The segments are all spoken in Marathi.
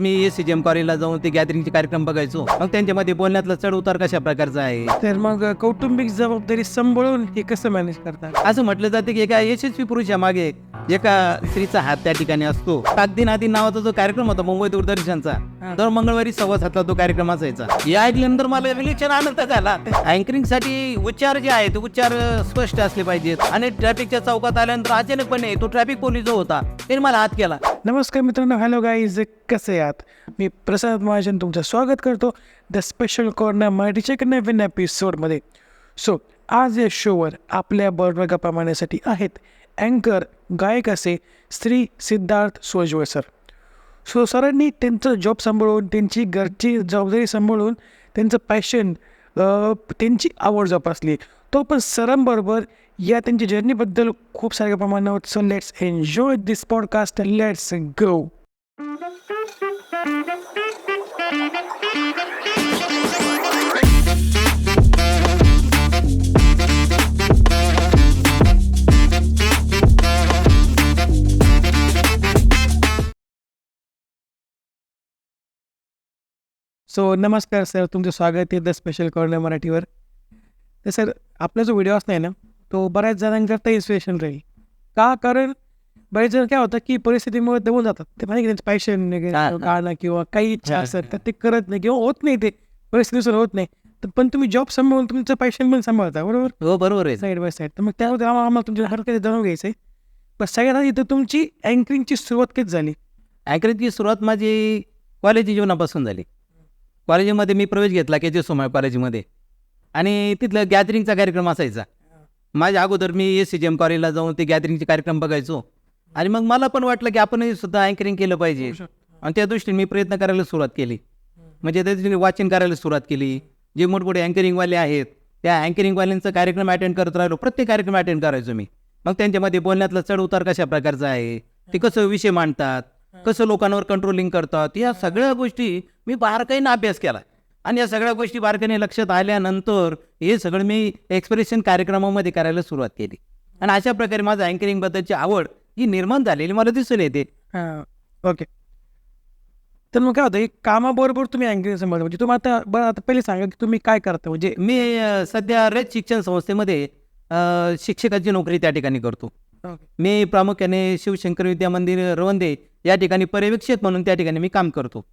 मी एस एम कॉलेजला जाऊन ते गॅदरिंगचे कार्यक्रम बघायचो. मग त्यांच्यामध्ये बोलण्यातला चढ उतार कशा प्रकारचा आहे? तर मग कौटुंबिक जबाबदारी सांभाळून हे कसं मॅनेज करतात? असं म्हटलं जाते की एका यशस्वी पुरुषामागे एका स्त्रीचा हात त्या ठिकाणी असतो. ताकदी नादी नावाचा जो कार्यक्रम होता मुंबई दूरदर्शनचा दर मंगळवारी सव्वा सातला तो कार्यक्रम असायचा हे ऐकल्यानंतर मला विलक्षण आनंद झाला. अँकरिंगसाठी उच्चार जे आहेत ते उच्चार स्पष्ट असले पाहिजेत. आणि ट्रॅफिकच्या चौकात आल्यानंतर अचानकपणे तो ट्रॅफिक पोलीस जो होता त्याने मला हात केला. नमस्कार मित्रांनो हॅलो गाईज कसे आहात? मी प्रसाद महाजन तुमचं स्वागत करतो द स्पेशल कॉर्नर मराठीच्या नवीन एपिसोडमध्ये सो आज या शोवर आपल्या बरोबर गप्पा मारण्यासाठी आहेत अँकर गायक असे श्री सिद्धार्थ सोजवळ सर सो सरांनी त्यांचं जॉब सांभाळून त्यांची घरची जबाबदारी सांभाळून त्यांचं पॅशन त्यांची आवड जोपासली. तो पण सरांबरोबर या त्यांच्या जर्नीबद्दल खूप साऱ्या प्रमाणावर. So let's enjoy this podcast let's go so नमस्कार सर तुमचं स्वागत आहे द स्पेशल कॉर्नर मराठीवर. तर सर आपला जो व्हिडिओ असणार ना तो बऱ्याच जणांकरता इन्स्पिरेशन राहील. का? कारण बरेच जण काय होतं की परिस्थितीमुळे दबून जातात. ते माहिती त्यांचं पॅशन. गाणं किंवा काही इच्छा असतात तर ते करत नाही किंवा होत नाही ते. परिस्थितीनुसार होत नाही. तर पण तुम्ही जॉब सांभाळून तुमचं पॅशन पण सांभाळता बरोबर? हो बरोबर आहे. साईड बाय साईड तर मग त्यामध्ये आम्हाला आम्हाला तुमच्या हरकत जाणून घ्यायचं आहे. पण सगळ्यात आधी तर तुमची अँकरिंगची सुरुवात कधी झाली? अँकरिंगची सुरुवात माझी कॉलेज जीवनापासून झाली. कॉलेजमध्ये मी प्रवेश घेतला के जे सोमाय कॉलेजमध्ये. आणि तिथलं गॅदरिंगचा कार्यक्रम असायचा. माझ्या अगोदर मी एस सी जी एम कॉलेजला जाऊन ते गॅदरिंगचे कार्यक्रम बघायचो. आणि मग मला पण वाटलं की आपणही सुद्धा अँकरिंग केलं पाहिजे. आणि त्या दृष्टीने मी प्रयत्न करायला सुरुवात केली. म्हणजे त्या दृष्टीने वाचन करायला सुरुवात केली. जे मोठमोठे अँकरिंगवाले आहेत त्या अँकरिंगवाल्यांचा कार्यक्रम अटेंड करत राहिलो. प्रत्येक कार्यक्रम अटेंड करायचो मी. मग त्यांच्यामध्ये बोलण्यातला चढ उतार कशा प्रकारचा आहे? ते कसं विषय मांडतात? कसं लोकांवर कंट्रोलिंग करतात? या सगळ्या गोष्टी मी बारकाईनं अभ्यास केला आणि या सगळ्या गोष्टी बारकाईने लक्षात आल्यानंतर हे सगळं मी एक्सप्रेशन कार्यक्रमामध्ये करायला सुरुवात केली. आणि अशा प्रकारे माझं अँकरिंगबद्दलची आवड ही निर्माण झालेली मला दिसून येते. ओके. तर मग काय होतं एक कामाबरोबर तुम्ही अँकरिंग सांभाळता. म्हणजे तुम्ही आता बरं आता पहिले सांगा की तुम्ही काय करता? म्हणजे मी सध्या रयत शिक्षण संस्थेमध्ये शिक्षकाची नोकरी त्या ठिकाणी करतो. मी प्रामुख्याने शिवशंकर विद्या मंदिर रवंदे या ठिकाणी पर्यवेक्षक म्हणून त्या ठिकाणी मी काम करतो.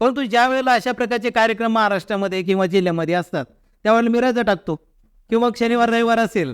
परंतु ज्या वेळेला अशा प्रकारचे कार्यक्रम महाराष्ट्रामध्ये किंवा जिल्ह्यामध्ये असतात त्यावेळेला मी रजा टाकतो. किंवा शनिवार रविवार असेल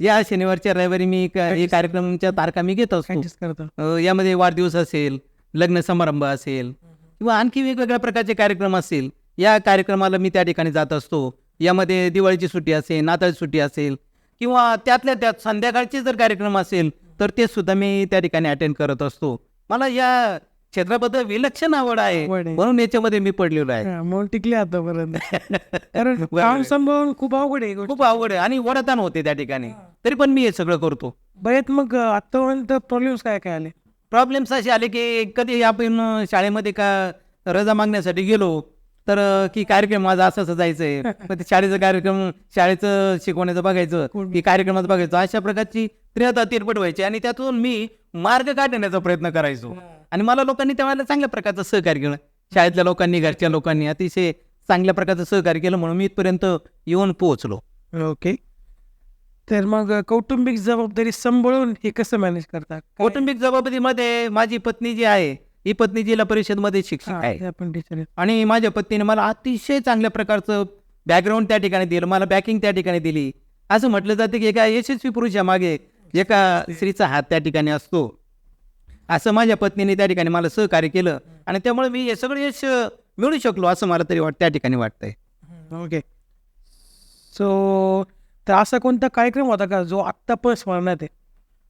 या शनिवारच्या रविवारी मी कार्यक्रमाच्या तारखा मी घेत असतो. यामध्ये वाढदिवस असेल लग्न समारंभ असेल किंवा आणखी वेगवेगळ्या प्रकारचे कार्यक्रम असेल या कार्यक्रमाला मी त्या ठिकाणी जात असतो. यामध्ये दिवाळीची सुट्टी असेल नाताळची सुट्टी असेल किंवा त्यातल्या त्यात संध्याकाळचे जर कार्यक्रम असेल तर ते सुद्धा मी त्या ठिकाणी अटेंड करत असतो. मला या क्षेत्राबद्दल विलक्षण आवड आहे. म्हणून याच्यामध्ये मी पडलेलो आहे. मग टिकले आतापर्यंत. कारण काम. सांभाळून खूप अवघड आहे. खूप आवड आहे. आणि वडतान होते त्या ठिकाणी. तरी पण मी हे सगळं करतो. बरेच मग आतापर्यंत प्रॉब्लेम्स काय काय आले? प्रॉब्लेम्स असे आले की कधी आपण शाळेमध्ये का रजा मागण्यासाठी गेलो तर की कार्यक्रम माझा असं असं जायचंय. मग ते शाळेचा कार्यक्रम शाळेचं शिकवण्याचं बघायचं की कार्यक्रमात बघायचं. अशा प्रकारची त्रिहता तिरपट व्हायची आणि त्यातून मी मार्ग काढण्याचा प्रयत्न करायचो. आणि मला लोकांनी त्यावेळेला चांगल्या प्रकारचं सहकार्य केलं. शाळेतल्या लोकांनी घरच्या लोकांनी अतिशय चांगल्या प्रकारचं सहकार्य केलं म्हणून मी इथपर्यंत येऊन पोहोचलो. ओके. तर मग कौटुंबिक जबाबदारी सांभाळून हे कसं मॅनेज करता? काय- कौटुंबिक जबाबदारीमध्ये माझी पत्नी जी आहे ही पत्नी जिल्हा परिषदमध्ये शिक्षक आहे. आणि माझ्या पत्नीने मला अतिशय चांगल्या प्रकारचं बॅकग्राऊंड त्या ठिकाणी दिलं मला बॅकिंग त्या ठिकाणी दिली. असं म्हटलं जातं की एका यशस्वी पुरुषामागे एका स्त्रीचा हात त्या ठिकाणी असतो. असं माझ्या पत्नीने त्या ठिकाणी मला सहकार्य केलं आणि त्यामुळे मी हे सगळं यश मिळू शकलो असं मला तरी वाट त्या ठिकाणी वाटतंय. ओके. सो तर असा कोणता कार्यक्रम होता का जो आत्ता पण स्मरणात आहे?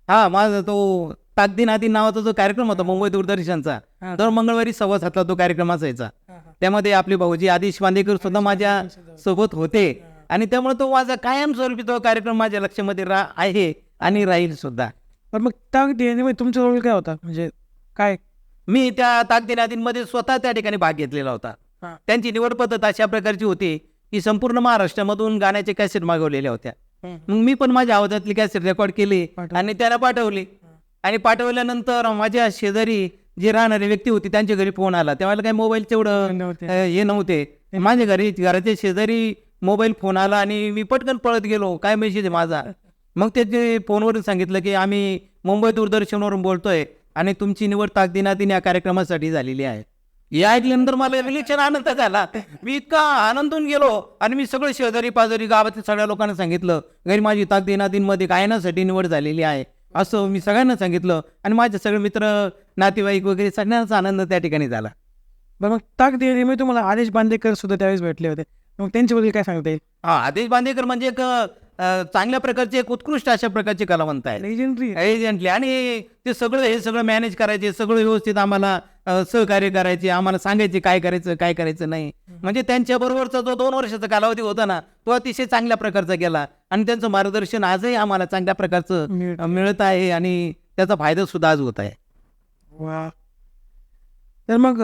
हा माझा तो ताकदी नादी नावाचा जो कार्यक्रम होता मुंबई दूरदर्शनचा. दर मंगळवारी सव्वा सातला तो कार्यक्रम असायचा. त्यामध्ये आपले भाऊजी आदिश बांदेकर सुद्धा माझ्या सोबत होते. आणि त्यामुळे तो माझा कायमस्वरूपी तो कार्यक्रम माझ्या लक्षामध्ये रा आहे. आणि राहील सुद्धा. पण मग त्या देण्यामध्ये तुमचा रोल काय होता? म्हणजे काय? मी त्या ताकदी नादींमध्ये स्वतः त्या ठिकाणी भाग घेतलेला होता. त्यांची निवड पद्धत अशा प्रकारची होती की संपूर्ण महाराष्ट्रामधून गाण्याचे कॅसेट मागवलेल्या होत्या. मग मी पण माझ्या आवाजातली कॅसेट रेकॉर्ड केली. आणि त्याला पाठवली. आणि पाठवल्यानंतर माझ्या शेजारी जे राहणारे व्यक्ती होती त्यांच्या घरी फोन आला. त्यावेळेला काही नव्हते. अ, हे नव्हते. माझ्या घरी घराच्या शेजारी मोबाईल फोन आला आणि मी पटकन पळत गेलो. काय मेसेज आहे माझा? मग त्याचे फोनवरून सांगितलं की आम्ही मुंबई दूरदर्शनवरून बोलतोय आणि तुमची निवड ताकदीनातीन या कार्यक्रमासाठी झालेली आहे. हे ऐकल्यानंतर मला विलक्षण आनंद झाला. मी इतका आनंदून गेलो आणि मी सगळं शेजारी पाजारी गावातील सगळ्या लोकांना सांगितलं घरी माझी ताकदीनातींमध्ये गायनासाठी निवड झालेली आहे. असं मी सगळ्यांना सांगितलं आणि माझे सगळे मित्र नातेवाईक वगैरे सगळ्यांचा आनंद त्या ठिकाणी झाला. बरं मग ताक दे मी तुम्हाला आदेश बांदेकर सुद्धा त्यावेळेस भेटले होते. मग त्यांच्याबद्दल काय सांगता येईल? हा आदेश बांदेकर म्हणजे एक चांगल्या प्रकारचे एक उत्कृष्ट अशा प्रकारचे कलावंत आहेत. लेजंडरी एजंटली आणि ते सगळं हे सगळं मॅनेज करायचे सगळं व्यवस्थित आम्हाला सहकार्य करायचे आम्हाला सांगायचे काय करायचं काय करायचं नाही. म्हणजे त्यांच्या बरोबरचा जो दोन वर्षाचा कालावधी होता ना तो अतिशय चांगल्या प्रकारचा गेला. आणि त्यांचं मार्गदर्शन आजही आम्हाला चांगल्या प्रकारचं मिळत. आहे आणि त्याचा फायदा सुद्धा आज होत आहे. वा. तर मग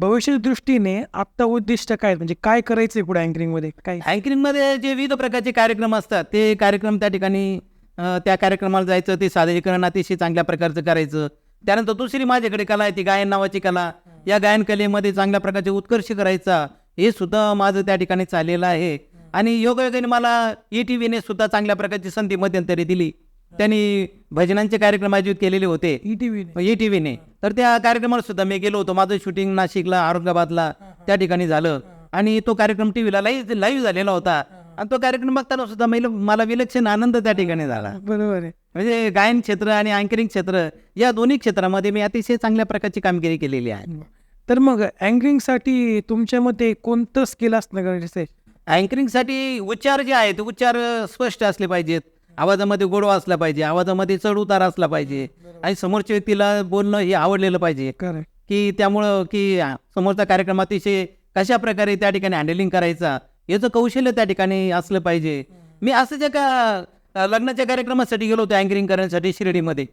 भविष्याच्या दृष्टीने आत्ता उद्दिष्ट काय म्हणजे काय करायचंय पुढे अँकरिंगमध्ये? काय? अँकरिंगमध्ये जे विविध प्रकारचे कार्यक्रम असतात ते कार्यक्रम त्या ठिकाणी त्या कार्यक्रमाला जायचं ते सादरीकरण अतिशय चांगल्या प्रकारचं करायचं. त्यानंतर दुसरी माझ्याकडे कला आहे ती गायन नावाची कला. या गायन कलेमध्ये चांगल्या प्रकारचे उत्कर्ष करायचा हे सुद्धा माझं त्या ठिकाणी चाललेलं आहे. आणि योगायोगाने मला ई टी व्हीने सुद्धा चांगल्या प्रकारची संधी मध्यंतरी दिली. त्यांनी भजनांचे कार्यक्रम आयोजित केलेले होते. ई टी व्हीने तर त्या कार्यक्रमाला सुद्धा मी गेलो होतो. माझं शूटिंग नाशिकला औरंगाबादला त्या ठिकाणी झालं. आणि तो कार्यक्रम टी व्हीला लाईव्ह लाईव्ह झालेला होता. आणि तो कार्यक्रम बघताना सुद्धा मला विलक्षण आनंद त्या ठिकाणी झाला. बरोबर आहे. म्हणजे गायन क्षेत्र आणि अँकरिंग क्षेत्र या दोन्ही क्षेत्रामध्ये मी अतिशय चांगल्या प्रकारची कामगिरी केलेली आहे. तर मग अँकरिंगसाठी तुमच्या मते कोणतं स्किल असणं गरजेचं आहे? अँकरिंगसाठी उच्चार जे आहेत ते उच्चार स्पष्ट असले पाहिजेत. आवाजामध्ये गोडवा असला पाहिजे आवाजामध्ये चढ उतार असला पाहिजे. आणि समोरच्या व्यक्तीला बोलणं हे आवडलेलं पाहिजे. की त्यामुळं की समोरचा कार्यक्रम अतिशय कशा प्रकारे त्या ठिकाणी हँडलिंग करायचा याचं कौशल्य त्या ठिकाणी असलं पाहिजे. मी असंच एका अ, लग्नाच्या कार्यक्रमासाठी गेलो होतो अँकरिंग करण्यासाठी शिर्डीमध्ये.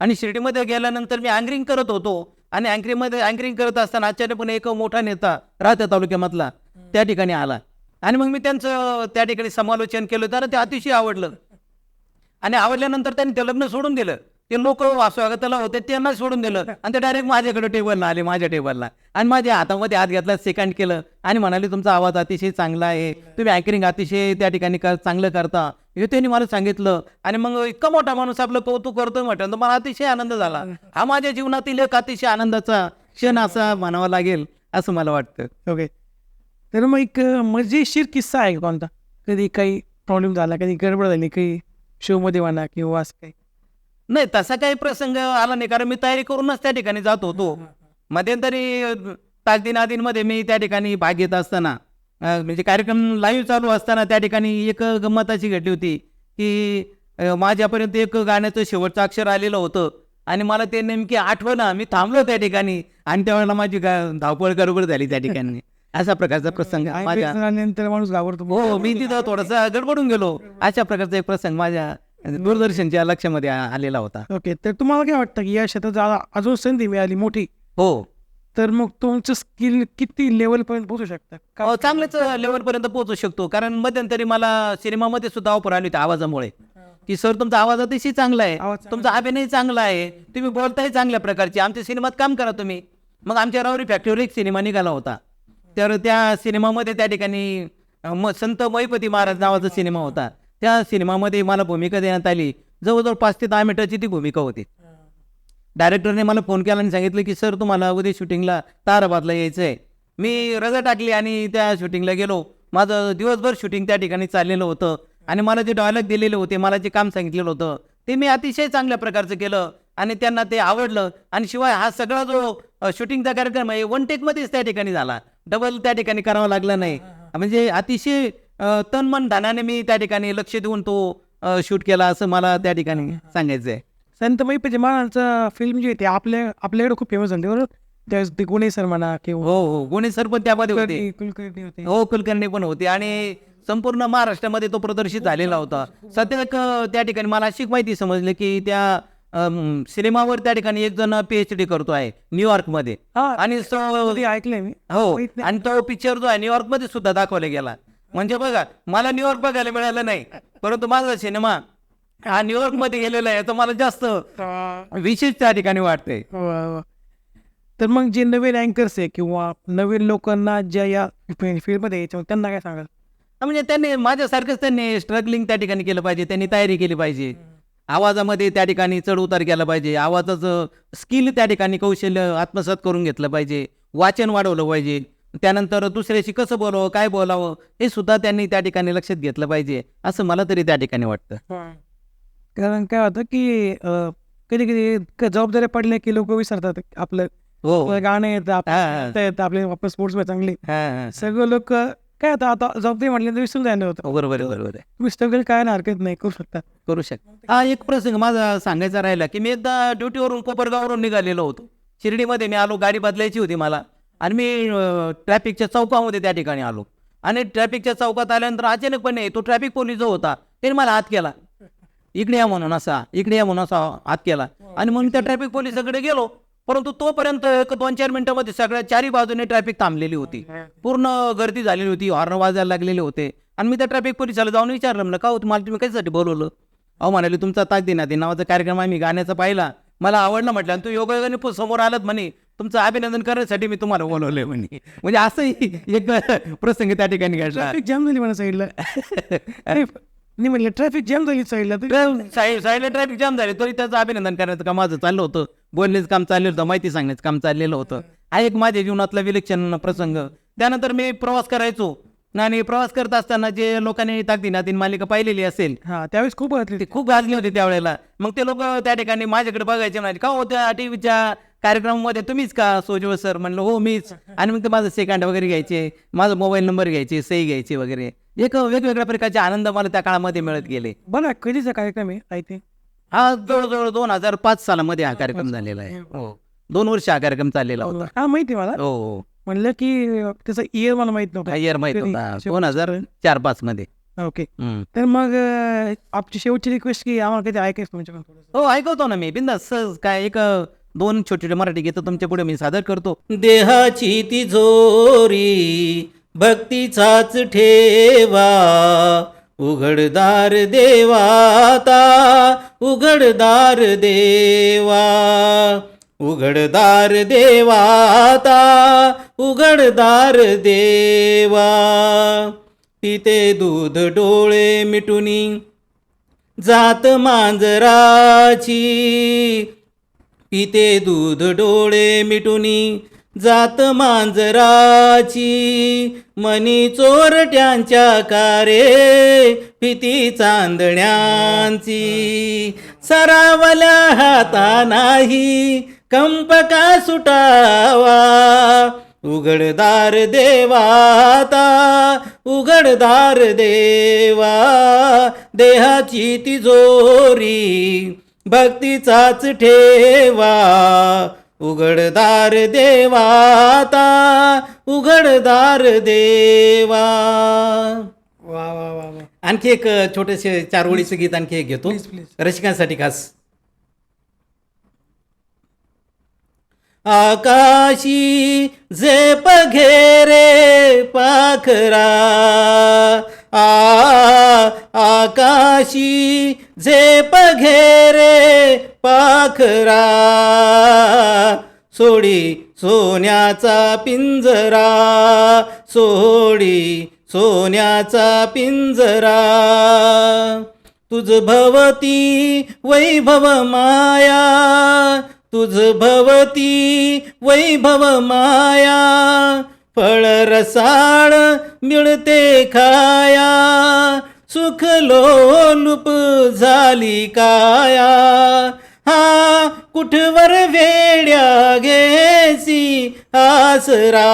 आणि शिर्डीमध्ये गेल्यानंतर मी अँकरिंग करत होतो. आणि अँकरिंगमध्ये अँकरिंग करत असताना आश्चर्यपणे एक मोठा नेता राहत्या तालुक्यामधला त्या ठिकाणी आला. आणि मग मी त्यांचं त्या ठिकाणी समालोचन केलं. तर ते अतिशय आवडलं. आणि आवडल्यानंतर त्यांनी ते लग्न सोडून दिलं. ते लोक स्वागताला होते त्यांना सोडून दिलं. आणि ते डायरेक्ट माझ्याकडे टेबलला आले माझ्या टेबलला आणि माझ्या हातामध्ये हात घेतला सेकंड केलं. आणि म्हणाले तुमचा आवाज अतिशय चांगला आहे. तुम्ही अँकरिंग अतिशय त्या ठिकाणी कर चांगलं करता. हे त्यांनी मला सांगितलं. आणि मग इतका मोठा माणूस आपलं कौतुक करतोय म्हटलं तर मला अतिशय आनंद झाला. हा माझ्या जीवनातील एक अतिशय आनंदाचा क्षण असा म्हणावा लागेल असं मला वाटतं. ओके तर मग एक मजेशीर किस्सा आहे कोणता? कधी काही प्रॉब्लेम झाला कधी गडबड झाली काही शोमध्ये म्हणा किंवा असं काही. नाही तसा काही प्रसंग आला नाही. कारण मी तयारी करूनच त्या ठिकाणी जात होतो. मध्यंतरी ताकदीनादींमध्ये मी त्या ठिकाणी भाग घेत असताना म्हणजे कार्यक्रम लाईव्ह चालू असताना त्या ठिकाणी एक गंमत अशी घडली होती की माझ्यापर्यंत एक गाण्याचं शेवटचं अक्षर आलेलं होतं. आणि मला ते नेमकी आठवलं मी थांबलो त्या ठिकाणी आणि त्यावेळेला माझी गा- धावपळ गडबड झाली त्या ठिकाणी. असा प्रकारचा प्रसंग माझ्या नंतर माणूस घाबरतो. हो मी तिथं थोडासा गडबडून गेलो. अशा प्रकारचा एक प्रसंग माझ्या दूरदर्शनच्या लक्षामध्ये आलेला होता. ओके तर तुम्हाला काय वाटतं की या क्षेत्रात अजून संधी मिळाली मोठी? हो. तर मग तुमचं स्किल किती लेवलपर्यंत पोहोचू शकतं? का अ, चांगल्याच लेवलपर्यंत पोहोचू शकतो. कारण मध्यंतरी मला सिनेमामध्ये सुद्धा ऑफर आली होती आवाजामुळे. की सर तुमचा आवाज अतिशय चांगला आहे. तुमचा अभिनय चांगला आहे. तुम्ही बोलताही चांगल्या प्रकारचे. आमच्या सिनेमात काम करा तुम्ही. मग आमच्या रावरी फॅक्टरीवर एक सिनेमा निघाला होता. तर त्या सिनेमामध्ये त्या ठिकाणी म संत महिपती महाराज नावाचा सिनेमा होता. त्या सिनेमामध्ये मला भूमिका देण्यात आली. जवळजवळ पाच ते दहा मिनिटाची ती भूमिका होती. डायरेक्टरने मला फोन केला आणि सांगितलं की सर तुम्हाला उद्या शूटिंगला ताराबादला यायचं आहे मी रजा टाकली आणि त्या शूटिंगला गेलो. माझं दिवसभर शूटिंग त्या ठिकाणी चाललेलं होतं. आणि मला जे डायलॉग दिलेले होते मला जे काम सांगितलेलं होतं ते मी अतिशय चांगल्या प्रकारचं केलं आणि त्यांना ते आवडलं. आणि शिवाय हा सगळा जो शूटिंगचा कार्यक्रम आहे वन टेकमध्येच त्या ठिकाणी झाला. डबल त्या ठिकाणी करावं लागलं नाही. म्हणजे अतिशय तन मन धनाने मी त्या ठिकाणी लक्ष देऊन तो शूट केला असं मला त्या ठिकाणी सांगायचं आहे संत महिपती महाराजांचं फिल्म जी आहे ते आपल्या आपल्याकडे खूप फेमस झाली. बरोबर? ते गुन्हे सर म्हणा किंवा हो हो. गुणे सर पण त्यामध्ये होते. कुलकर्णी होते. हो कुलकर्णी पण होते. आणि संपूर्ण महाराष्ट्रामध्ये तो प्रदर्शित झालेला होता. सध्या त्या ठिकाणी मला अशी माहिती समजली की त्या सिनेमावर त्या ठिकाणी एक जण पीएच डी करतो आहे न्यूयॉर्कमध्ये हा आणि ऐकलंय मी? हो. आणि तो पिक्चर जो आहे न्यूयॉर्कमध्ये सुद्धा दाखवला गेला. म्हणजे बघा मला न्यूयॉर्क बघायला मिळालं नाही परंतु माझा सिनेमा हा न्यूयॉर्कमध्ये गेलेला आहे याचं मला जास्त विशेष त्या ठिकाणी वाटतंय. वा, वा. तर मग जे नवीन अँकर्स आहे किंवा नवीन लोकांना ज्या या फील्डमध्ये यायच्या त्यांना काय सांगाल? हा, म्हणजे त्यांनी माझ्यासारखंच त्यांनी स्ट्रगलिंग त्या ठिकाणी केलं पाहिजे त्यांनी तयारी केली पाहिजे. आवाजामध्ये त्या ठिकाणी चढ उतार केला पाहिजे. आवाजाचं स्किल त्या ठिकाणी कौशल्य आत्मसात करून घेतलं पाहिजे. वाचन वाढवलं पाहिजे. त्यानंतर दुसऱ्याशी कसं बोलावं काय बोलावं हे सुद्धा त्यांनी त्या ठिकाणी लक्षात घेतलं पाहिजे. असं मला तरी त्या ठिकाणी वाटतं. कारण काय होतं की कधी कधी जबाबदाऱ्या पडल्या की लोक विसरतात आपलं. हो. गाणं येतं. आपलं स्पोर्ट्स चांगले. सगळे लोक काय आता आता जबाबदारी म्हटल्यानंतर विसरून जायला होतं. बरोबर आहे, बरोबर आहे. स्ट्रगल काय ना हरकत नाही करू शकता. करू शकता. हा एक प्रसंग माझा सांगायचा राहिला की मी एकदा ड्युटीवरून कोपरगाववरून निघालेलो होतो. शिर्डीमध्ये मी आलो गाडी बदलायची होती मला. आणि मी ट्रॅफिकच्या चौकामध्ये त्या ठिकाणी आलो. आणि ट्रॅफिकच्या चौकात आल्यानंतर अचानकपणे तो ट्रॅफिक पोलीस जो होता त्याने मला हात केला. इकडे या म्हणून असा इकडे या म्हणून असा हात केला. आणि मग त्या ट्रॅफिक पोलिसाकडे गेलो. परंतु तोपर्यंत एक दोन चार मिनिटांमध्ये सगळ्या चारी बाजूने ट्रॅफिक थांबलेली होती. पूर्ण गर्दी झालेली होती हॉर्न वाजायला लागलेले होते. आणि मी त्या ट्रॅफिक पोलिसाला जाऊन विचारलं म्हणलं का हो तुम्हाला तुम्ही कशासाठी बोलवलं? अहो म्हणाले तुमचा ताक दिनादी नावाचा कार्यक्रम आम्ही गाण्याचा पाहिला. मला आवडलं म्हटलं आणि तू योगायोगाने समोर आलात म्हणे. तुमचं अभिनंदन करण्यासाठी मी तुम्हाला बोलवलंय म्हणे. म्हणजे असंही एक प्रसंग त्या ठिकाणी घडला. ट्रॅफिक जाम झाली मला साईडला. नाही म्हणलं ट्रॅफिक जाम झाली साईडला. साई साईडला ट्रॅफिक जाम झाले तरी त्याचं अभिनंदन करायचं काम माझं चाललं होतं? बोलण्याचं काम चाललेलं होतं माहिती सांगण्याचं काम चाललेलं होतं. हा एक माझ्या जीवनातला विलक्षण प्रसंग. त्यानंतर मी प्रवास करायचो. आणि प्रवास करत असताना जे लोकांनी ताकदी नातीन मालिका पाहिलेली असेल हा त्यावेळेस खूप घातली ते खूप गाजली होती त्यावेळेला. मग ते लोक त्या ठिकाणी माझ्याकडे बघायचे म्हणाले का हो त्या टीव्हीच्या कार्यक्रमामध्ये तुम्हीच का सोजव सर? म्हणलं हो मीच. आणि मग ते माझं सेकंड वगैरे घ्यायचे माझा मोबाईल नंबर घ्यायचे सही घ्यायचे वगैरे. एक वेगवेगळ्या प्रकारचे आनंद मला त्या काळामध्ये मिळत गेले. बघा कधीचा कार्यक्रम आहे आय थिंक? हा जवळजवळ दोन हजार पाच सालामध्ये हा कार्यक्रम झालेला आहे. हो. दोन वर्ष हा कार्यक्रम चाललेला होता. हा माहिती आहे मला. हो हो. म्हणलं की त्याचा इयर मला माहीत नव्हता. इयर माहीत? होता दोन हजार चार पाच मध्ये. ओके हम्म. तर मग अं, आमची शेवटची रिक्वेस्ट की आम्हाला कधी ऐकायचं तुमच्याकडून थोडंसं. हो ऐकवतो ना मी. बिंदास सहज काय एक अ, दोन छोटे छोटे मराठी गीतं तुमच्यापुढे मी सादर करतो. देहाची तिजोरी भक्तीचाच ठेवा. उघडदार देवाता उघडदार देवा उघडदार देवाता उघडदार देवा. पिते दूध डोळे मिटुनी जात मांजराची पिते दूध डोळे मिटुनी जात मांजराची मनी चोरट्यांच्या कारे पिती चांदण्यांची. सरावल्या हाता नाही कंप का सुटावा? उघडदार देवाता उघडदार देवा. देहाची तिजोरी भक्तीचाच ठेवा. उघडदार देवाता उघडदार देवा. वा वा वा वा. आणखी एक छोटेसे चार ओळीचं गीत आणखी एक घेतो. रसिकांसाठी खास. आकाशी झेप घेरे पाखरा. आकाशी झेप घेरे पाखरा. सोडी सोन्याचा पिंजरा. सोडी सोन्याचा पिंजरा. तुझ भवती वैभव माया. तुझ भवती वैभव माया. फळ रसाळ मिळते खाया सुख लोलुप झाली काया. हा कुठवर वेड्या घेसी आसरा?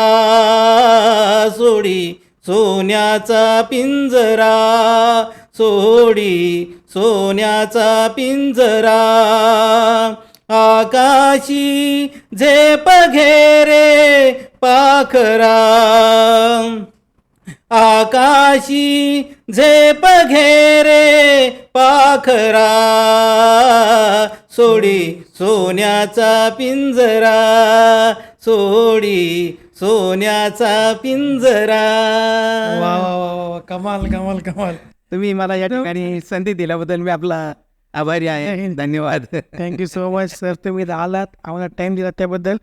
सोडी सोन्याचा पिंजरा सोडी सोन्याचा पिंजरा. आकाशी झेप घेरे पाखरा आकाशी झेप घेरे पाखरा. सोडी सोन्याचा पिंजरा. सोडी सोन्याचा पिंजरा. वा वा वा वा वा. कमाल कमाल कमाल. तुम्ही मला या ठिकाणी संधी दिल्याबद्दल मी आपला आभारी आहे. धन्यवाद. थँक्यू सो मच सर तुम्ही इथं आलात. आम्हाला टाइम दिला त्याबद्दल.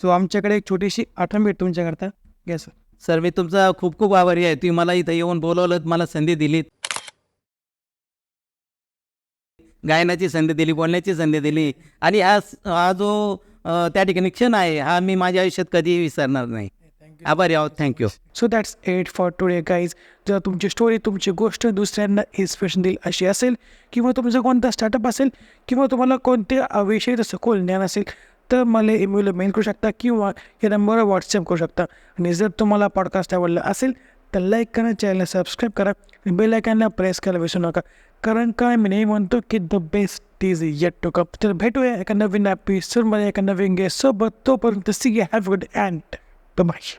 सो आमच्याकडे एक छोटीशी आठवण भेट तुमच्याकरता. घ्या सर सर मी तुमचा खूप खूप आभारी आहे. तुम्ही मला इथं येऊन बोलवलं मला संधी दिलीत. गायनाची संधी दिली बोलण्याची संधी दिली. आणि हा हा जो त्या ठिकाणी क्षण आहे हा मी माझ्या आयुष्यात कधीही विसरणार नाही. आभारी आहोत. Thank you so that's it for today guys जर तुमची स्टोरी तुमची गोष्ट दुसऱ्यांना इन्स्पिरेशन देईल अशी असेल किंवा तुमचा कोणता स्टार्टअप असेल किंवा तुम्हाला कोणत्या विषयीचं सखोल ज्ञान असेल तर मला ईमेल मेल करू शकता किंवा या नंबरवर व्हॉट्सअप करू शकता. आणि जर तुम्हाला पॉडकास्ट आवडला असेल तर लाईक करा चॅनलला सबस्क्राईब करा आणि बेल प्रेस करायला विसरू नका. कारण काय मी नेहमी म्हणतो की the best is yet to come तर भेटूया एका नवीन एपिसोडमध्ये एका नवीन गेस्ट सोबत. तोपर्यंत see have good and bye